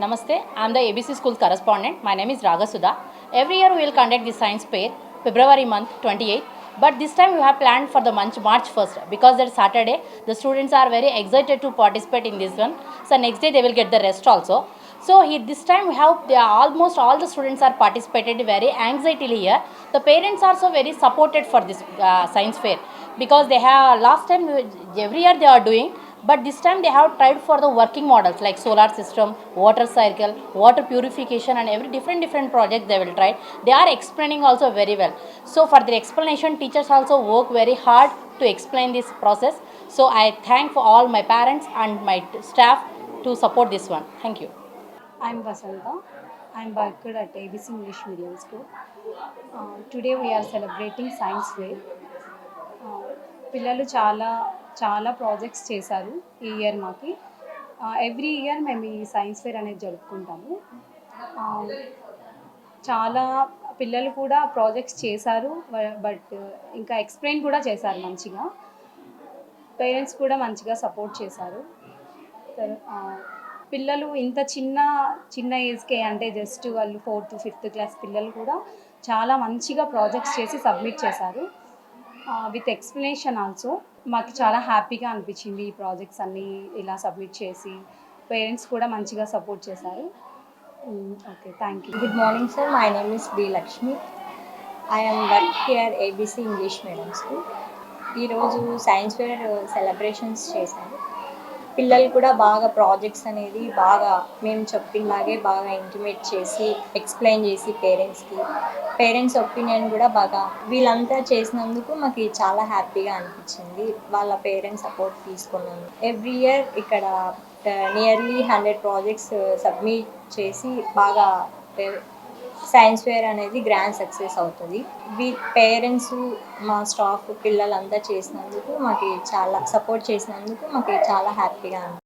Namaste, I am the ABC School correspondent. My name is Raga Sudha. Every year we will conduct the science fair, February month 28th. But this time we have planned for the month March 1st because that Saturday the students are very excited to participate in this one. So next day they will get the rest also. So this time we have almost all the students are participated very anxietily here. The parents are so very supported for this uh, science fair because they have last time every year they are doing but this time they have tried for the working models like solar system water cycle water purification and every different different project they will try they are explaining also very well so for their explanation teachers also work very hard to explain this process so i thank for all my parents and my t- staff to support this one thank you I'm Vasanta. I'm worked at ABC English Medium School. Uh, today we are celebrating Science Fair. Uh, పిల్లలు చాలా చాలా projects చేశారు ఈ year మాకి. Every year మేము ఈ science fair అనేది జరుపుకుంటాము. చాలా పిల్లలు కూడా ప్రాజెక్ట్స్ చేశారు బట్ ఇంకా ఎక్స్ప్లెయిన్ కూడా చేశారు మంచిగా. పేరెంట్స్ కూడా మంచిగా సపోర్ట్ చేశారు. పిల్లలు ఇంత చిన్న చిన్న ఏజ్కే అంటే జస్ట్ వాళ్ళు ఫోర్త్ ఫిఫ్త్ క్లాస్ పిల్లలు కూడా చాలా మంచిగా ప్రాజెక్ట్స్ చేసి సబ్మిట్ చేశారు. విత్ ఎక్స్ప్లెనేషన్ ఆల్సో మాకు చాలా హ్యాపీగా అనిపించింది ఈ ప్రాజెక్ట్స్ అన్నీ ఇలా సబ్మిట్ చేసి. పేరెంట్స్ కూడా మంచిగా సపోర్ట్ చేశారు. Okay thank you good morning sir my name is B Lakshmi I am work here A B C English medium school ఈరోజు సైన్స్ ఫేర్ సెలబ్రేషన్స్ చేశారు. పిల్లలు కూడా బాగా ప్రాజెక్ట్స్ అనేది బాగా మేము చెప్పినలాగే బాగా ఇంటిమేట్ చేసి ఎక్స్ప్లెయిన్ చేసి పేరెంట్స్కి పేరెంట్స్ ఒపీనియన్ కూడా బాగా వీళ్ళంతా చేసినందుకు మాకు చాలా హ్యాపీగా అనిపించింది. వాళ్ళ పేరెంట్స్ సపోర్ట్ తీసుకున్నాను. ఎవ్రీ ఇయర్ ఇక్కడ నియర్లీ హండ్రెడ్ ప్రాజెక్ట్స్ సబ్మిట్ చేసి బాగా సైన్స్ ఫేర్ అనేది గ్రాండ్ సక్సెస్ అవుతుంది. వీ పేరెంట్స్ మా స్టాఫ్ పిల్లలంతా చేసినందుకు మాకు చాలా సపోర్ట్ చేసినందుకు మాకు చాలా హ్యాపీగా ఉంది.